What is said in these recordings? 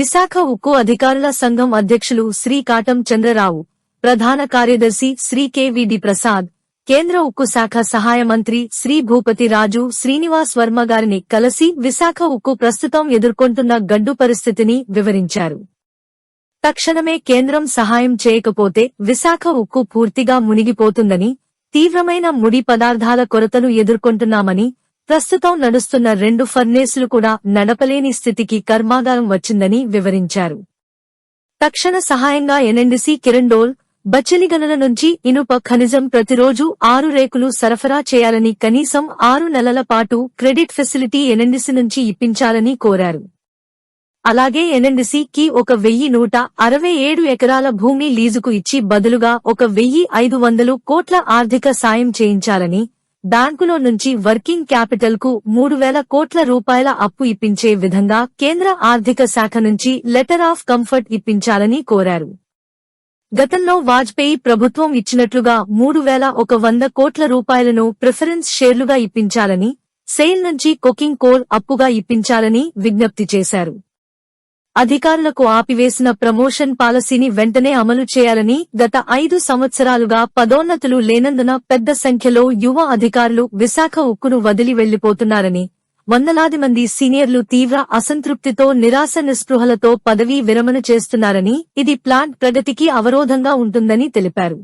విశాఖ ఉక్కు అధికారుల సంఘం అధ్యక్షులు శ్రీ కాటం చంద్రరావు ప్రధాన కార్యదర్శి శ్రీ కెవిడి ప్రసాద్ కేంద్ర ఉక్కు శాఖ సహాయ మంత్రి శ్రీ భూపతి రాజు శ్రీనివాస్ వర్మ గారిని కలిసి విశాఖ ఉక్కు ప్రస్తుతం ఎదుర్కొంటున్న గడ్డు పరిస్థితిని వివరించారు. తక్షణమే కేంద్రం సహాయం చేయకపోతే విశాఖ ఉక్కు పూర్తిగా మునిగిపోతుందని తీవ్రమైన ముడి పదార్థాల కొరతను ఎదుర్కొంటున్నామని ప్రస్తుతం నడుస్తున్న రెండు ఫర్నేసులు కూడా నడపలేని స్థితికి కర్మాగారం వచ్చిందని వివరించారు. తక్షణ సహాయంగా ఎన్ఎండిసి కిరండోల్ బచ్చలిగనుల నుంచి ఇనుప ఖనిజం ప్రతిరోజు ఆరు రేకులు సరఫరా చేయాలని కనీసం ఆరు నెలల పాటు క్రెడిట్ ఫెసిలిటీ ఎన్ఎండిసి నుంచి ఇప్పించాలని కోరారు. అలాగే ఎన్ఎండిసికి ఒక వెయ్యి నూట అరవై ఏడు ఎకరాల భూమి లీజుకు ఇచ్చి బదులుగా ఒక వెయ్యి ఐదు వందలు కోట్ల ఆర్థిక సాయం చేయించాలని బ్యాంకులో నుంచి వర్కింగ్ క్యాపిటల్కు మూడు వేల కోట్ల రూపాయల అప్పు ఇప్పించే విధంగా కేంద్ర ఆర్థిక శాఖ నుంచి లెటర్ ఆఫ్ కంఫర్ట్ ఇప్పించాలని కోరారు. గతంలో వాజ్పేయి ప్రభుత్వం ఇచ్చినట్లుగా మూడు వేల ఒక వంద కోట్ల రూపాయలను ప్రిఫరెన్స్ షేర్లుగా ఇప్పించాలని సెయిల్ నుంచి కుకింగ్ కోల్ అప్పుగా ఇప్పించాలని విజ్ఞప్తి చేశారు. అధికారులకు ఆపివేసిన ప్రమోషన్ పాలసీని వెంటనే అమలు చేయాలని గత ఐదు సంవత్సరాలుగా పదోన్నతులు లేనందున పెద్ద సంఖ్యలో యువ అధికారులు విశాఖ ఉక్కును వదిలి వెళ్ళిపోతున్నారని వందలాది మంది సీనియర్లు తీవ్ర అసంతృప్తితో నిరాశ నిస్పృహలతో పదవీ విరమణ చేస్తున్నారని ఇది ప్లాంట్ ప్రగతికి అవరోధంగా ఉంటుందని తెలిపారు.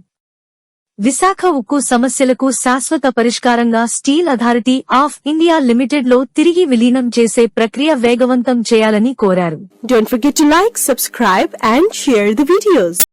విశాఖ ఉక్కు సమస్యలకు శాశ్వత పరిష్కారంగా స్టీల్ అథారిటీ ఆఫ్ ఇండియా లిమిటెడ్లో తిరిగి విలీనం చేసే ప్రక్రియ వేగవంతం చేయాలని కోరారు don't forget like subscribe and share the videos.